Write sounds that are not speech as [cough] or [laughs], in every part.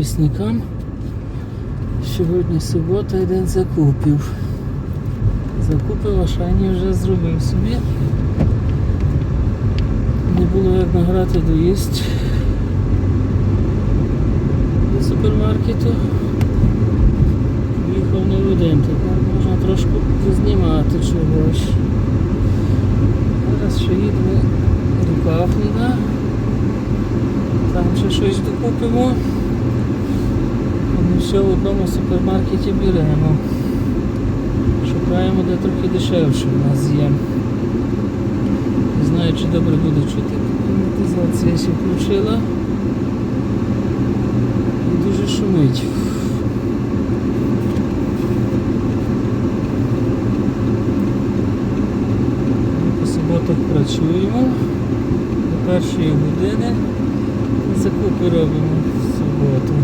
підписникам. Сьогодні субота і день закупів. Закупи в Ашані вже зробив собі. Не було як награти доїзд до супермаркету. Їхав не один, тепер можна трошки знімати чогось. Зараз ще їдемо до Кафліна. Там ще щось докупимо. Все в одному супермаркеті беремо. Шукаємо де трохи дешевше в нас є. Не знаю, чи добре буде чути. Монетизація ще включила. І дуже шумить. Ми по суботах працюємо до першої години. Закупи робимо в суботу.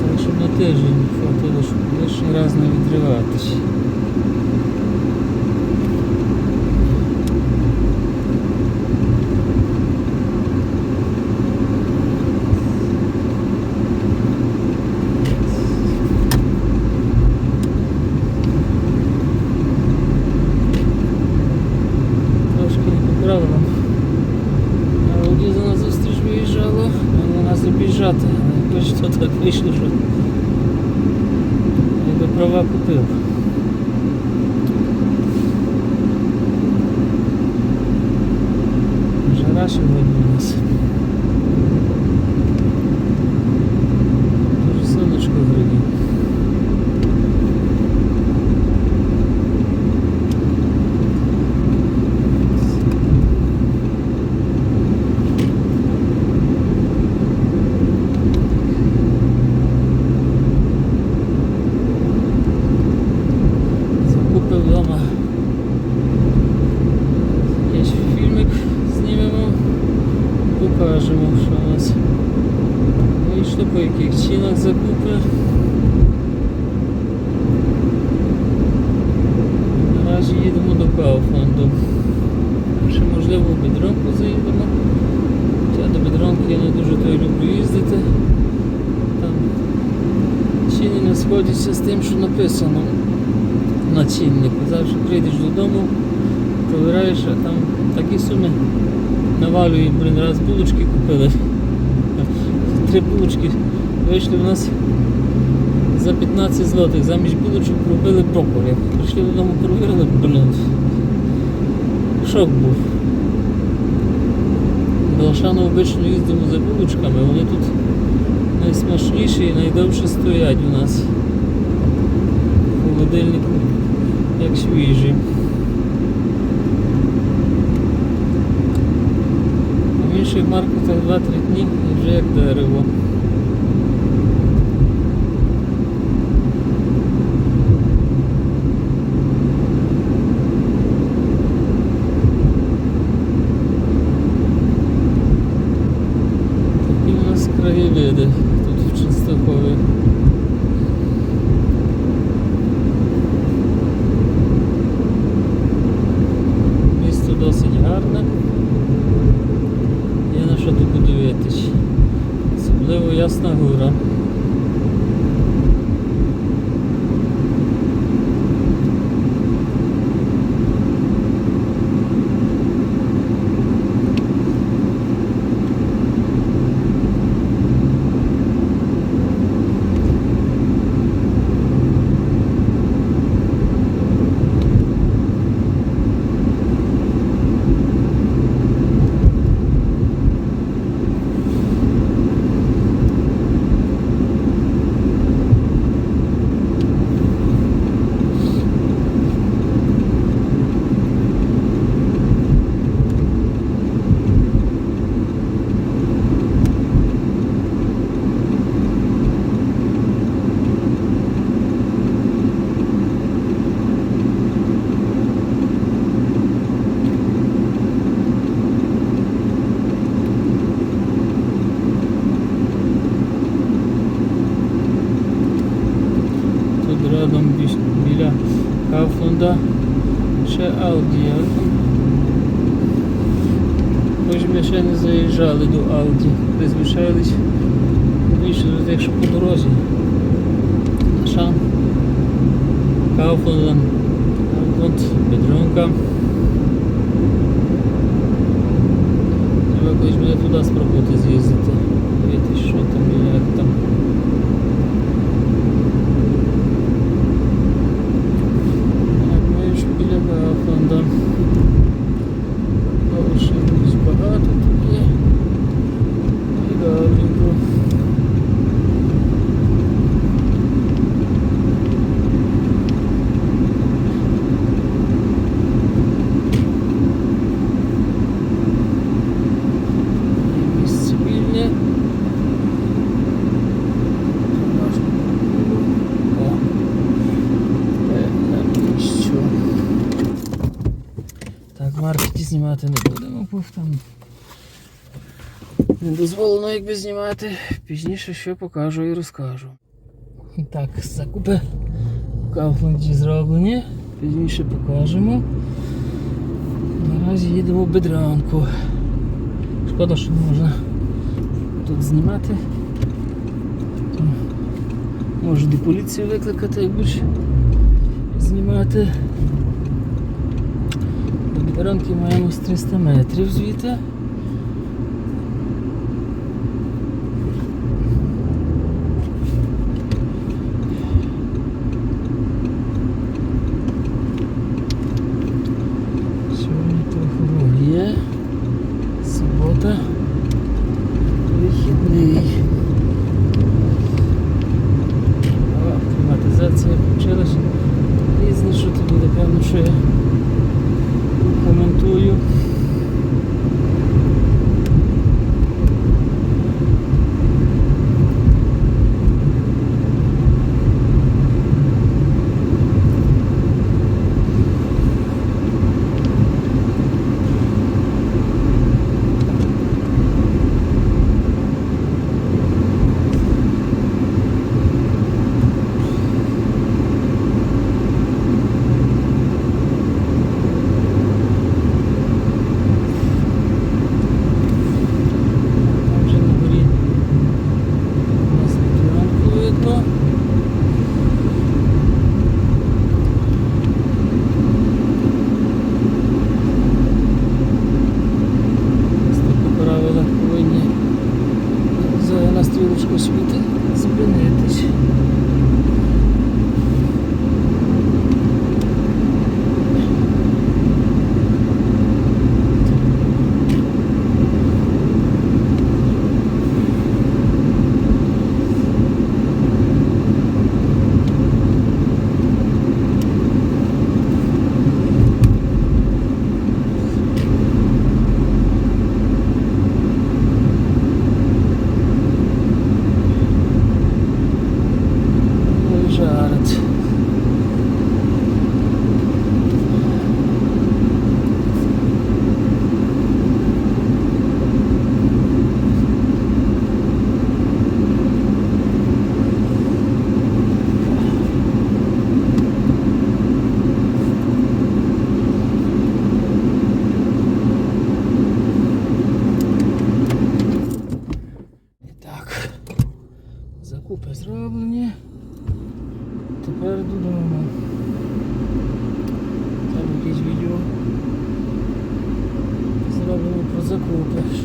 Так, щоб на тиждень хватило, щоб лишній раз не відриватись. Трошки не по правилам. А Ауді за нас зустріч виїжджало, а нас обіжати. Але хоч так вийшло, що права купив. Жара сьогодні у нас. Дуже сонечко гріє. Закупи вдома. Якийсь фільмик знімемо, покажемо, що у нас вийшло, по яких цінах закупи. Наразі їдемо до Кауфланду. Ще можливо в Бедронку заїдемо. Хоча до Бедронки я не дуже то люблю їздити. Там ціни не сходяться з тим, що написано на ціннику. Завжди прийдеш додому, провираєш, а там такі суми навалюють, блін, раз булочки купили. Три булочки вийшли в нас за 15 злотих. Замість булочок купили брокколі. Прийшли додому, провірили, блін. Шок був. До обично їздимо за булочками, вони тут найсмачніші і найдовше стоять у нас в холодильнику, як свіжі. А в інших маркетах 2-3 дні вже як дерево. Такі у нас краєвиди тут в Częstochowie. Місто досить гарне. Є на що тут подивитись. Особливо Ясна Гора. рядом біс- біля Кауфланда ще Audi. а там Хоч би ми ще не заїжджали до Ауді. Призвичайлись більше до тих, що по дорозі. Шан, Кауфлен, вот, Бедронка. Треба колись буде туди спробувати з'їздити. Дивіться, що там і як там. Я думаю, що біля Кауфланда. Але ще десь багато тут є. І давненько. Є місце вільне. Можна було. О. Е, е, що? Так, маркеті знімати не будемо, бо там не дозволено якби знімати. Пізніше що покажу і розкажу. Так, закупи в Кауфланді зроблені. Пізніше покажемо. Наразі їдемо в Бедрянку. Шкода, що не можна тут знімати. Може де поліцію викликати, як будеш знімати. До Бедрянки маємо з 300 метрів звідти.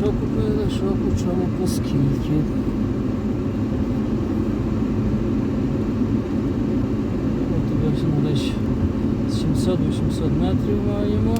Що купили, що по чому, по скільки. От бачимо десь 700-800 метрів маємо.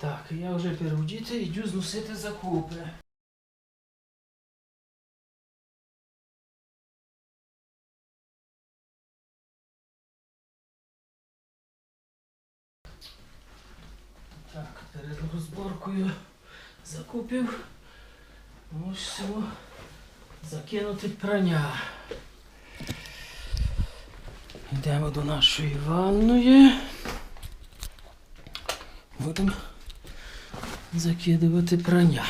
Так, я вже беру йду зносити закупи. Перед закупів. закупів. Мусимо закинути прання. Йдемо до нашої ванної. Будемо закидувати прання.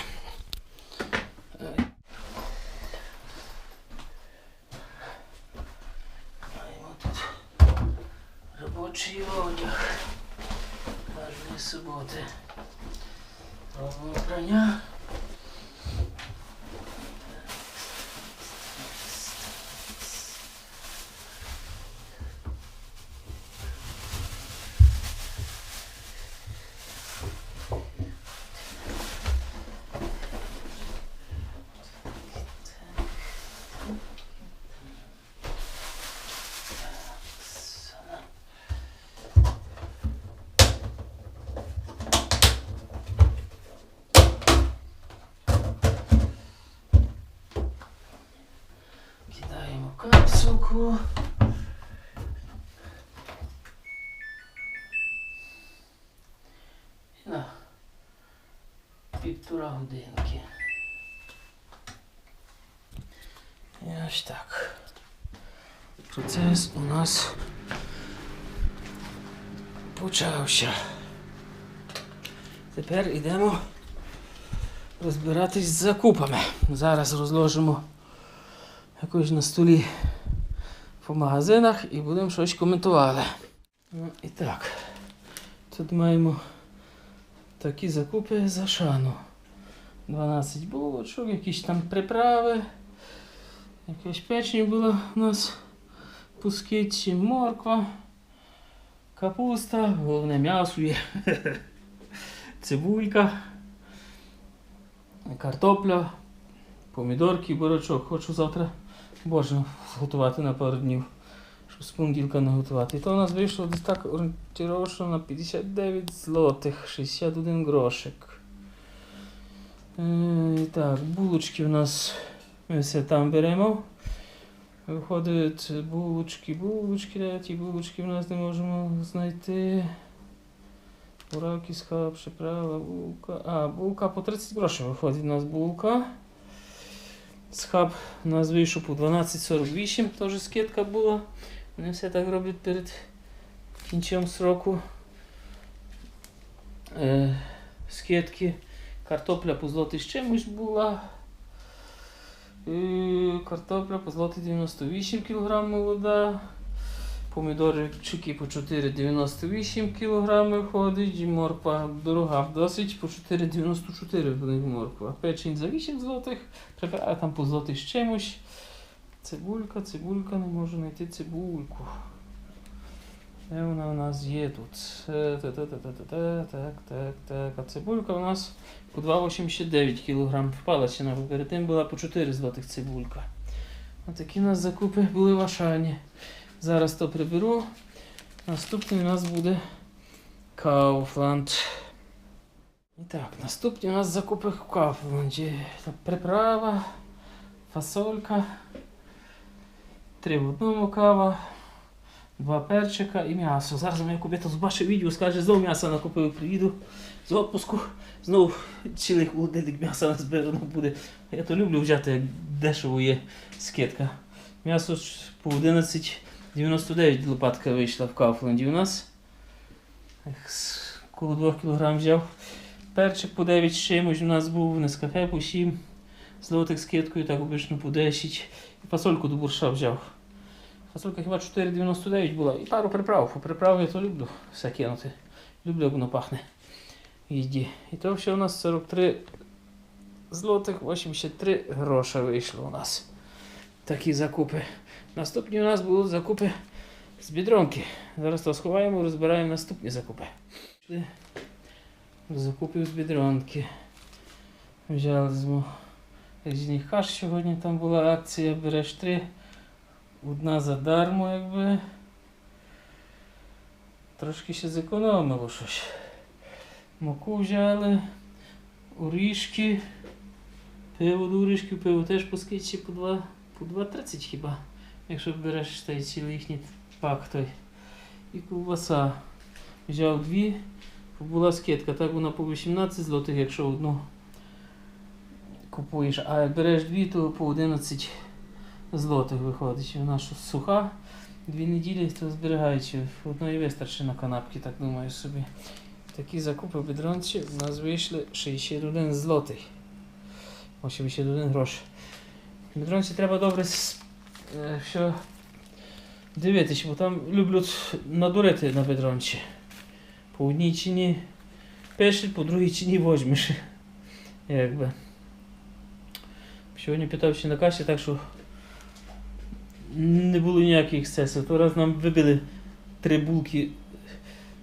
Капсулку. І на півтора годинки. І ось так. Процес у нас почався. Тепер йдемо розбиратись з закупами. Зараз розложимо якось на столі по магазинах і будемо щось коментувати. Ну, і так, тут маємо такі закупи за шану. 12 булочок, якісь там приправи. Якесь печення було у нас пускиці, морква, капуста, головне м'ясо є, [laughs] цибулька, картопля, помідорки, бурячок. Хочу завтра Боже, готувати на пару днів. Щоб з понеділка не готувати. І то у нас вийшло десь так орієнтировочно на 59 злотих, 61 грошик. Е, так, булочки у нас ми все там беремо. Виходить булочки, булочки, де ті булочки в нас не можемо знайти. Буравки, схаб, приправа, булка. А, булка по 30 грошей виходить у нас булка. Схаб у нас вийшов по 12,48, теж скидка була. Вони все так роблять перед кінцем сроку. Е, скидки. Картопля по злоти з чимось була. Е, картопля по злоти 98 кг молода. Помідори чики по 4,98 кг виходить. Морква дорога досить по 4,94 в них морква. Печень за 8 злотих. Приправа там по злотих з чимось. Цибулька, цибулька, не можу знайти цибульку. Де вона у нас є тут? Е, Так, так, так. А цибулька у нас по 2,89 кг. Впала ціна, бо перед тим була по 4 злотих цибулька. Отакі у нас закупи були в Ашані. Зараз то приберу. Наступний у нас буде Kaufland. І так, наступні у нас закупи в Kaufland. Приправа, фасолька, три в одному кава, два перчика і м'ясо. Зараз моя кубіта побачить відео, скаже, знову м'ясо накупив, приїду з отпуску, знову цілий холодильник м'яса назбирано ну, буде. Я то люблю взяти, як дешево є скидка. М'ясо по 11. 99 лопатка вийшла в Кауфленді у нас. Коло 2 кг взяв. Перчик по 9 чимось у нас був, нескафе по 7. Злотик з киткою, так обично по 10. І фасольку до бурша взяв. Фасолька хіба 4,99 була. І пару приправ. По приправи я то люблю все кинути. Люблю, як воно пахне. їді. І то все у нас 43 злотих, 83 гроша вийшло у нас. Такі закупи. Наступні у нас будуть закупи з бідронки. Зараз то сховаємо, розбираємо наступні закупи. Закупів з бідронки. Взяли з різних каш сьогодні там була акція, береш три. Одна задармо, якби. Трошки ще зекономило щось. Муку взяли, орішки, пиво до орішків, пиво теж по скидці по 2, по 2,30 хіба. Якщо береш той цілий їхній пак той. І ковбаса. Взяв дві, була скидка, так вона по 18 злотих, якщо одну купуєш. А як береш дві, то по 11 злотих виходить. Вона що суха, дві неділі, то зберігаючи. Одної вистачить на канапки, так думаю собі. Такі закупи бідронці у нас вийшли 61 злотий. О, 61 грош. Бідронці треба добре с- е, що дивитися, бо там люблять надурити на бедрончі. По одній ціні пишуть, по другій ціні возьмеш. [laughs] Якби. Сьогодні питався на касі, так що не було ніяких ексцесів. То раз нам вибили три булки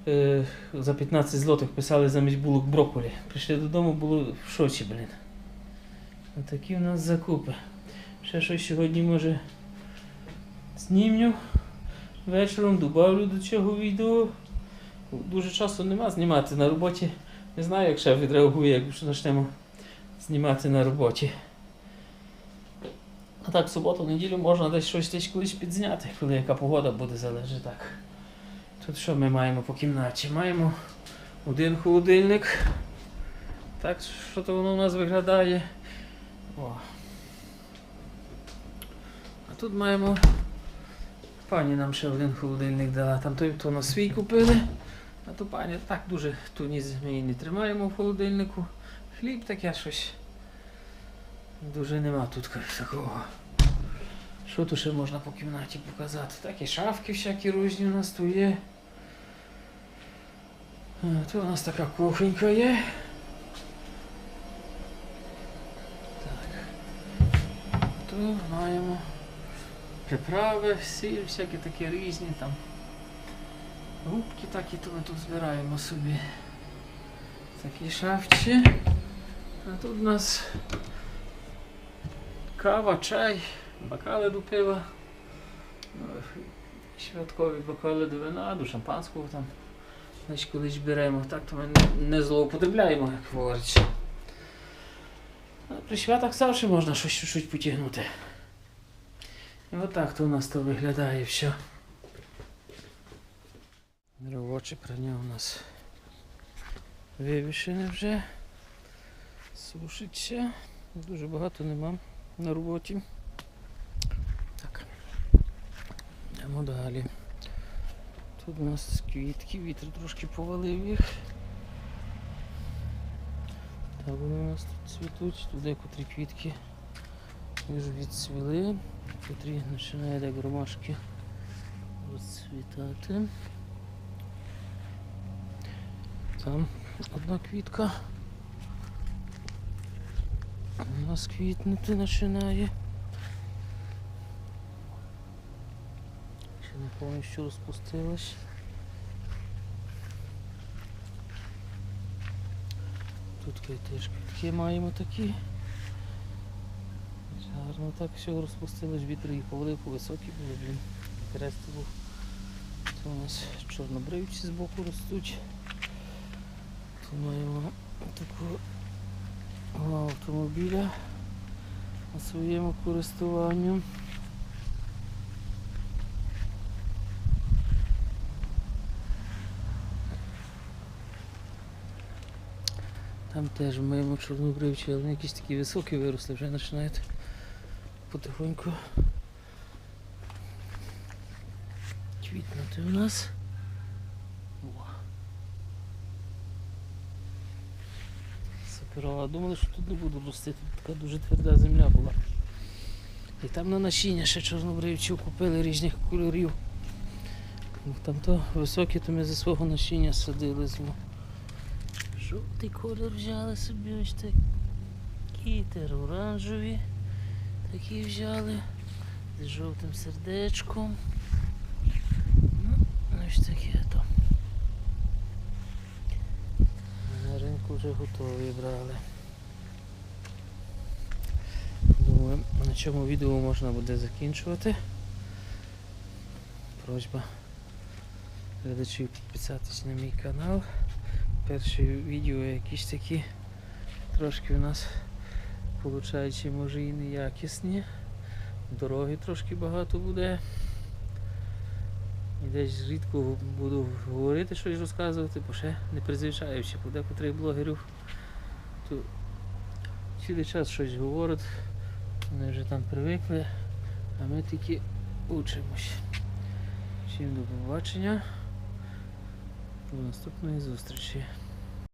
е, за 15 злотих, писали замість булок брокколі. Прийшли додому, було в шоці, блін. Отакі у нас закупи. Ще щось сьогодні може знімлю вечором, добавлю до цього відео. Дуже часу нема знімати на роботі. Не знаю, як шеф відреагує, якщо почнемо знімати на роботі. А так, в суботу, неділю можна десь щось десь колись підзняти, коли яка погода буде залежить так. Тут що ми маємо по кімнаті? Маємо один холодильник. Так, що то воно у нас виглядає. О. Тут маємо. Пані нам ще один холодильник дала. Там той, хто на свій купили. А то пані так дуже туніс ми її не тримаємо в холодильнику. Хліб таке щось. Дуже нема тут такого. Що тут ще можна по кімнаті показати? Такі шафки всякі різні у нас тут є. Тут у нас така кухонька є. Так. Тут маємо приправи, сіль, всякі такі різні там. Губки такі, то ми тут збираємо собі. Такі шафчі. А тут у нас кава, чай, бокали до пива. Ну, Святкові бокали до вина, до шампанського там. Значить, колись беремо, так то ми не- злоупотребляємо, як говориться. При святах завжди можна щось чуть-чуть потягнути. І отак то у нас то виглядає все. Робоче прання у нас вивішене вже. Сушиться. Дуже багато нема на роботі. Так. Йдемо далі. Тут у нас квітки, вітер трошки повалив їх. Так вони у нас тут цвітуть, туди котрі квітки вже відцвіли, котрі починають як ромашки розцвітати. Там одна квітка. У нас квітнути починає. Ще не повністю розпустилась. Тут теж квітки маємо такі. Гарно так все розпустилось, вітер їх повалив, по високі були, блін. Хрест був. Це у нас чорнобривці збоку ростуть. Тут маємо таку автомобіля на своєму користуванню. Там теж маємо чорнобривчі, але якісь такі високі виросли, вже починають потихоньку квітнути у нас. О. Суперова. Думали, що тут не буду рости, тут така дуже тверда земля була. І там на насіння ще чорнобривців купили різних кольорів. Ну, Там то високі, то ми зі свого насіння садили зиму. Жовтий колір взяли собі ось такі, тер оранжеві. Такі взяли. З жовтим сердечком. Ну, ось таке то. На ринку вже готові брали. Думаю, на цьому відео можна буде закінчувати. Просьба глядачів підписатись на мій канал, перші відео якісь такі трошки у нас виходить, може і неякісні. Дороги трошки багато буде. І десь рідко буду говорити щось розказувати, бо ще не призвичаючи по декотрих блогерів. То цілий час щось говорять, вони вже там привикли, а ми тільки учимось. Всім до побачення. До наступної зустрічі.